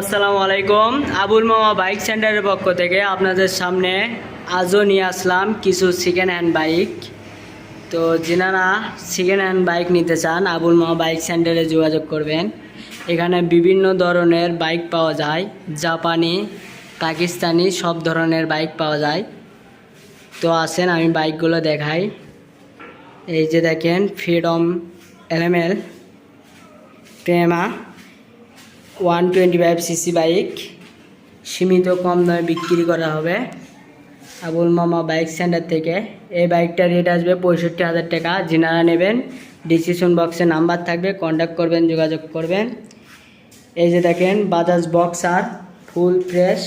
আসসালামু আলাইকুম। আবুল মামা বাইক সেন্টারের পক্ষ থেকে আপনাদের সামনে আজও নিয়ে আসলাম কিছু সেকেন্ড হ্যান্ড বাইক তো যিনারা সেকেন্ড হ্যান্ড বাইক নিতে চান, আবুল মামা বাইক সেন্টারে যোগাযোগ করবেন। এখানে বিভিন্ন ধরনের বাইক পাওয়া যায়। জাপানি, পাকিস্তানি সব ধরনের বাইক পাওয়া যায়। তো আসেন, আমি বাইকগুলো দেখাই। এই যে দেখেন Freedom LML Prima one twenty five CC bike সীমিত কম দামে বিক্রি করা হবে। আবুল মামা বাইক সেন্টার থেকে। এই বাইকটা রেট আসবে পঁয়ষট্টি হাজার টাকা। যিনারা নেবেন ডিসিশন বক্সে নাম্বার থাকবে কন্ট্যাক্ট করবেন, যোগাযোগ করবেন। এই যে দেখেন বাজাজ বক্সার ফুল ফ্রেশ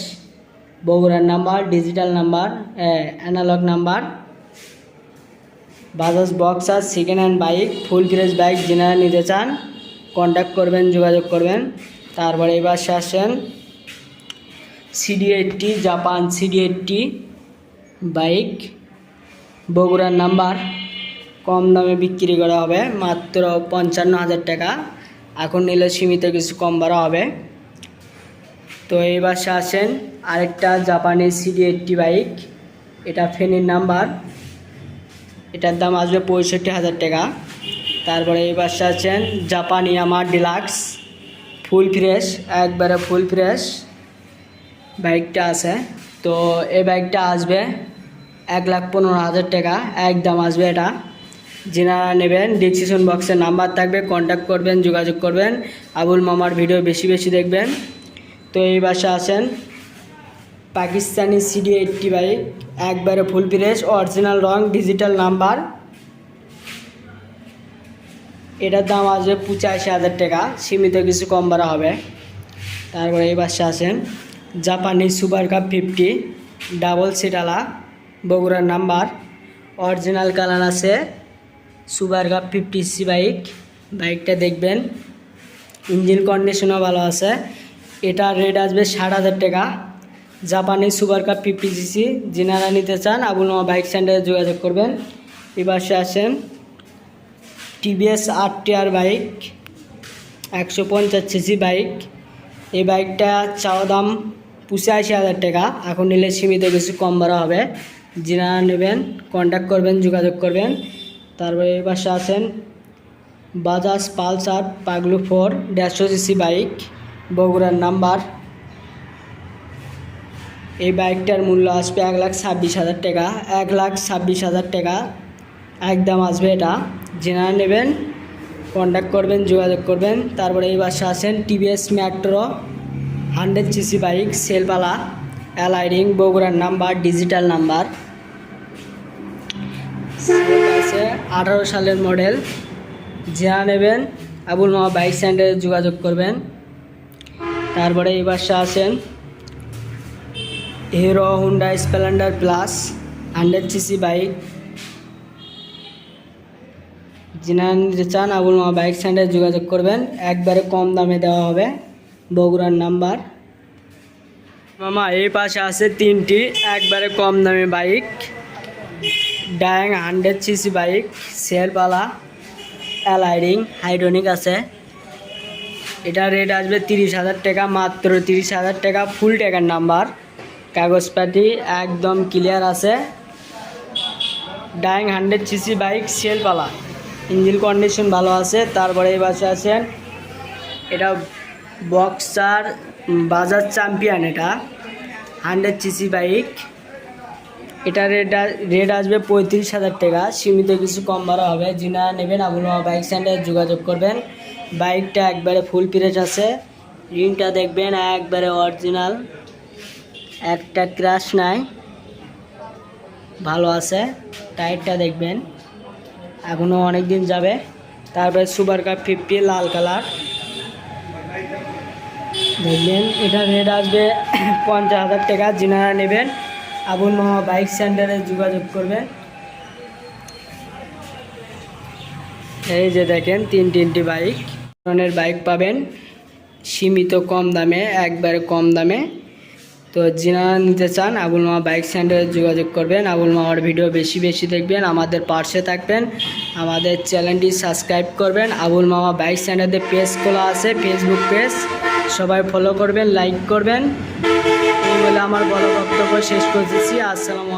বগুড়ার number digital number analog number Bajaj Boxer second hand bike full fresh bike যিনারা নিতে চান কন্ট্যাক্ট করবেন, যোগাযোগ করবেন। তারপরে এবার সে আসেন CD eighty Japan CD eighty bike বগুড়ার নাম্বার কম দামে বিক্রি করা হবে, মাত্র পঞ্চান্ন হাজার টাকা। এখন নিলে সীমিত কিছু কম বাড়া হবে। তো এই বাসে আসেন আরেকটা জাপানি সিডি এইটটি বাইক এটা ফেনের নাম্বার এটার দাম আসবে পঁয়ষট্টি হাজার টাকা। তারপরে এই বাসে আছেন জাপানি আমার ডিলাক্স ফুল ফ্রেশ, একবারে ফুল ফ্রেশ বাইকটা আছে। তো এই বাইকটা আসবে এক লাখ পনেরো হাজার টাকা একদম আসবে এটা। যিনারা নেবেন ডিসক্রিপশন বক্সে নাম্বার থাকবে কন্ট্যাক্ট করবেন, যোগাযোগ করবেন। আবুল মামার ভিডিও বেশি বেশি দেখবেন। তো এই বাসা আছেন পাকিস্তানি সিডি এইটটি বাইক, একবারে ফুল ফ্রেশ অরিজিনাল রং ডিজিটাল নাম্বার এটার দাম আসবে পঁচাশি হাজার টাকা। সীমিত কিছু কম বাড়া হবে। তারপরে এই বাসে আছেন জাপানি সুপার কাপ ফিফটি, ডাবল সিটালা, বগুড়ার নাম্বার। অরিজিনাল কালার আছে super cup fifty C bike. বাইকটা দেখবেন, ইঞ্জিন কন্ডিশনও ভালো আছে। এটা রেট আসবে ষাট হাজার টাকা। জাপানি সুপার কাপ ফিফটি সিসি, যিনারা নিতে চান, আবুল বাইক সেন্টারে যোগাযোগ করবেন। এবার বাসে আসেন টিভিএস আর টিআর বাইক, একশো পঞ্চাশ সিসি বাইক। এই বাইকটা চাওয়া দাম পঁচাশি হাজার টাকা। এখন নিলে সীমিত কিছু কম বাড়া হবে। যিনারা নেবেন কন্ট্যাক্ট করবেন, যোগাযোগ করবেন। তারপরে এই পাশে আছেন বাজাজ পালসার পাগলু ফোর দেড়শো সিসি বাইক, বগুড়ার নাম্বার। এই বাইকটার মূল্য আসবে এক লাখ ছাব্বিশ হাজার টাকা। এক লাখ ছাব্বিশ হাজার টাকা। একদম আসবে এটা। যেনারা নেবেন কন্ট্যাক্ট করবেন, যোগাযোগ করবেন। তারপরে এই বাসা আসেন TVS Metro hundred CC bike সেলপালা অ্যালাইডিং বগুড়ার নাম্বার ডিজিটাল নাম্বার আছে, আঠারো সালের মডেল যারা নেবেন, আবুল মামা বাইক সেন্টারে যোগাযোগ করবেন। তারপরে এই বাসা আসেন Hero Honda Splendor plus hundred CC bike যিনারা নিতে চান, আবুল মামা বাইক সেন্টারে যোগাযোগ করবেন। একবারে কম দামে দেওয়া হবে বগুড়ার নাম্বার। মামা, এই পাশে আছে তিনটি, একবারে কম দামে bike Dayang hundred CC bike সেলপালা অ্যালাইডিং হাইড্রোনিক আছে। এটা রেট আসবে তিরিশ হাজার টাকা, মাত্র তিরিশ হাজার টাকা ফুল টাকার নাম্বার কাগজপাতি একদম ক্লিয়ার আছে। ডাইং হান্ড্রেড সিসি বাইক সেলপালা ইঞ্জিন কন্ডিশন ভালো আছে, তারপরে এই বাসে আছেন, এটা বক্সার বাজাজ চ্যাম্পিয়ন এটা, হান্ড্রেড সিসি বাইক, এটা রেট রেট আসবে পঁয়ত্রিশ হাজার টাকা, সীমিত কিছু কম ভাড়া হবে যিনারা নেবেন মামা বাইক সেন্টারে যোগাযোগ করবেন, বাইকটা একবারে ফুল পিরেজ আছে, রিংটা দেখবেন একবারে অরিজিনাল একটা ক্রাশ নাই, ভালো আছে টায়ারটা দেখবেন। এখনও অনেক দিন যাবে। তারপরে সুপার কাপ ফিফটি, লাল কালার। দেখবেন, এটা রেট আসবে পঞ্চাশ হাজার টাকা, যিনারা নেবেন, আবুল বাইক সেন্টারে যোগাযোগ করবেন। এই যে দেখেন, তিন তিনটি বাইক। ধরনের বাইক পাবেন, সীমিত কম দামে, একবারে কম দামে। তো যিনারা নিতে চান, আবুল মামা বাইক সেন্টারে যোগাযোগ করবেন। আবুল মামার ভিডিও বেশি বেশি দেখবেন, আমাদের পার্শ্বে থাকবেন। আমাদের চ্যানেলটি সাবস্ক্রাইব করবেন। আবুল মামা বাইক সেন্টারে পেজ খোলা আছে ফেসবুক পেজ সবাই ফলো করবেন লাইক করবেন। এই বলে আমার বড় বক্তব্য শেষ করতেছি। আসসালামু